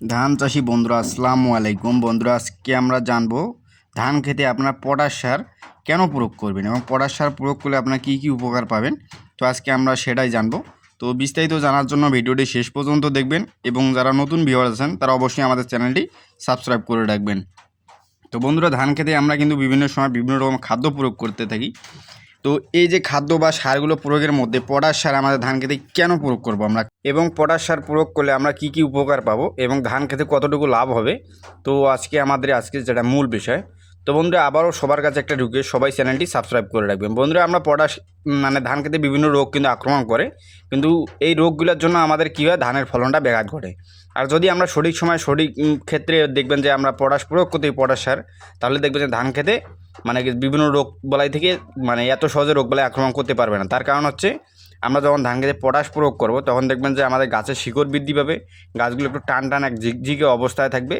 ধান চাষি বন্ধুরা, আসসালামু আলাইকুম। বন্ধুরা, আজকে আমরা জানব ধান খেতে আপনার পটাশ সার কেন প্রয়োগ করবেন এবং পটাশ সার প্রয়োগ করলে আপনার কী কী উপকার পাবেন? তো আজকে আমরা সেটাই জানব। তো বিস্তারিত জানার জন্য ভিডিওটি শেষ পর্যন্ত দেখবেন এবং যারা নতুন ভিউয়ার আছেন, তারা অবশ্যই আমাদের চ্যানেলটি সাবস্ক্রাইব করে রাখবেন। তো বন্ধুরা, ধান খেতে আমরা কিন্তু বিভিন্ন সময় বিভিন্ন রকম খাদ্য প্রয়োগ করতে থাকি। তো এই যে খাদ্য বা সারগুলো প্রয়োগের মধ্যে পটাশ সার আমাদের ধান খেতে কেন প্রয়োগ করব আমরা? এবং পটাশ সার প্রয়োগ করলে আমরা কি কি উপকার পাবো এবং ধান খেতে কতটুকু লাভ হবে? তো আজকে আমাদের আজকে যেটা মূল বিষয়। তো বন্ধুরা, আবারও সবার কাছে একটা ঢুকে সবাই চ্যানেলটি সাবস্ক্রাইব করে রাখবেন। বন্ধুরা, আমরা পটাশ মানে ধান খেতে বিভিন্ন রোগ কিন্তু আক্রমণ করে। কিন্তু এই রোগগুলোর জন্য আমাদের কী হয়? ধানের ফলনটা ব্যাঘাত ঘটে। আর যদি আমরা সঠিক সময় সঠিক ক্ষেত্রে দেখবেন যে আমরা পটাশ প্রয়োগ করতে পটাশ সার, তাহলে দেখবেন যে ধান খেতে মানে বিভিন্ন রোগ বলাই থেকে মানে এত সহজে রোগ বলাই আক্রমণ করতে পারবে না। তার কারণ হচ্ছে আমরা যখন ধান খেতে পটাশ প্রয়োগ করব, তখন দেখবেন যে আমাদের গাছের শিকড় বৃদ্ধি পাবে, গাছগুলো একটু টান টান এক ঝিকঝিকে অবস্থায় থাকবে,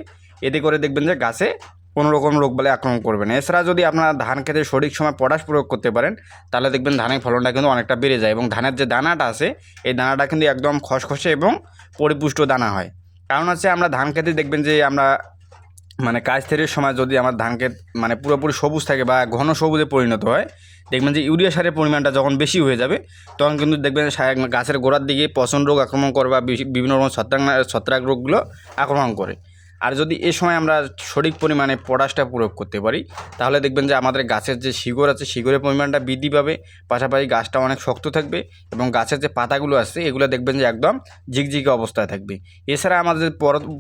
এতে করে দেখবেন যে গাছে কোনো রকম রোগ বলে আক্রমণ করবে না। এছাড়া যদি আপনারা ধান খেতে সঠিক সময় পটাশ প্রয়োগ করতে পারেন, তাহলে দেখবেন ধানের ফলনটা কিন্তু অনেকটা বেড়ে যায় এবং ধানের যে দানাটা আছে, এই দানাটা কিন্তু একদম খসখসে এবং পরিপুষ্ট দানা হয়। কারণ হচ্ছে আমরা ধান খেতে দেখবেন যে আমরা মানে কাজ থেরের সময় যদি আমার ধান ক্ষেত মানে পুরোপুরি সবুজ থাকে বা ঘন সবুজে পরিণত হয়, দেখবেন যে ইউরিয়া সারের পরিমাণটা যখন বেশি হয়ে যাবে, তখন কিন্তু দেখবেন গাছের গোড়ার দিকে পচন রোগ আক্রমণ করে বা বিভিন্ন রকম ছত্রাক ছত্রাক রোগগুলো আক্রমণ করে। আর যদি এ সময় আমরা সঠিক পরিমাণে পটাশটা প্রয়োগ করতে পারি, তাহলে দেখবেন যে আমাদের গাছের যে শিকড় আছে, শিকড়ের পরিমাণটা বৃদ্ধি পাবে, পাশাপাশি গাছটা অনেক শক্ত থাকবে এবং গাছের যে পাতাগুলো আছে, এগুলো দেখবেন যে একদম ঝিকঝিকে অবস্থায় থাকবে। এছাড়া আমাদের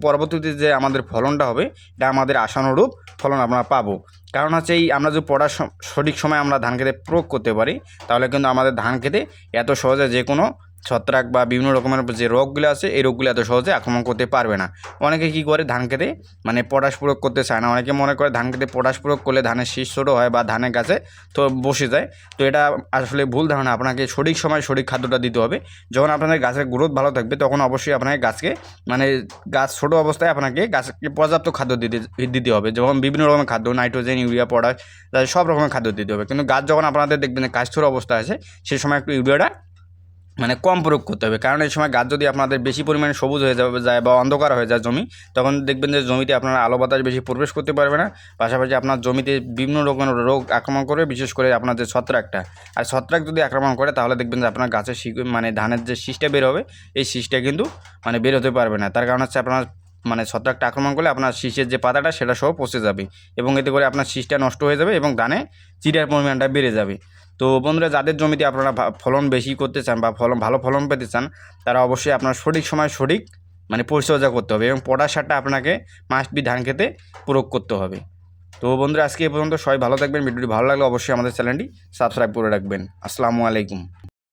পরবর্তীতে যে আমাদের ফলনটা হবে, এটা আমাদের আশানুরূপ ফলন আমরা পাবো। কারণ হচ্ছে এই আমরা যদি পড়ার সঠিক সময় আমরা ধান খেতে প্রয়োগ করতে পারি, তাহলে কিন্তু আমাদের ধান খেতে এত সহজে যে কোনো ছত্রাক বা বিভিন্ন রকমের যে রোগগুলো আছে, এই রোগগুলো এত সহজে আক্রমণ করতে পারবে না। অনেকে কী করে? ধান খেতে মানে পটাশ প্রয়োগ করতে চায় না। অনেকে মনে করে ধান খেতে পটাশ প্রয়োগ করলে ধানের শীষ ছোটো হয় বা ধানের গাছে তো বসে যায়। তো এটা আসলে ভুল ধারণা। আপনাকে সঠিক সময় সঠিক খাদ্যটা দিতে হবে। যখন আপনাদের গাছের গ্রোথ ভালো থাকবে, তখন অবশ্যই আপনাকে গাছকে মানে গাছ ছোটো অবস্থায় আপনাকে গাছকে পর্যাপ্ত খাদ্য দিতে দিতে হবে। যেমন বিভিন্ন রকমের খাদ্য, নাইট্রোজেন, ইউরিয়া, পটাশ সব রকমের খাদ্য দিতে হবে। কিন্তু গাছ যখন আপনাদের দেখবেন গাছ ছোটো অবস্থা আছে সেই সময় একটু ইউরিয়াটা মানে কম প্রয়োগ করতে হবে। কারণ এই সময় গাছ যদি আপনাদের বেশি পরিমাণে সবুজ হয়ে যাবে, যায় বা অন্ধকার হয়ে যায় জমি, তখন দেখবেন যে জমিতে আপনারা আলো বাতাস বেশি প্রবেশ করতে পারবে না। পাশাপাশি আপনার জমিতে বিভিন্ন রকমের রোগ আক্রমণ করে, বিশেষ করে আপনার যে ছত্রাকটা। আর ছত্রাক যদি আক্রমণ করে, তাহলে দেখবেন যে আপনার গাছের মানে ধানের যে শীষটা বের হবে, এই শীষটা কিন্তু মানে বের হতে পারবে না। তার কারণ হচ্ছে আপনার মানে ছত্রাকটা আক্রমণ করলে আপনার শীষের যে পাতাটা, সেটা সহ পচে যাবে এবং এতে করে আপনার শীষটা নষ্ট হয়ে যাবে এবং ধানে চিড়ার পরিমাণটা বেড়ে যাবে। তো বন্ধুরা, যাদের জমিতে আপনারা ফলন বেশি করতে চান বা ফলন, ভালো ফলন পেতে চান, তারা অবশ্যই আপনার সঠিক সময় সঠিক মানে পরিচর্যা করতে হবে এবং পটাশ সারটা আপনাকে মাস্ট বি ধান খেতে প্রয়োগ করতে হবে। তো বন্ধুরা, আজকে এ পর্যন্ত সবাই ভালো থাকবেন। ভিডিওটি ভালো লাগলে অবশ্যই আমাদের চ্যানেলটি সাবস্ক্রাইব করে রাখবেন। আসসালামু আলাইকুম।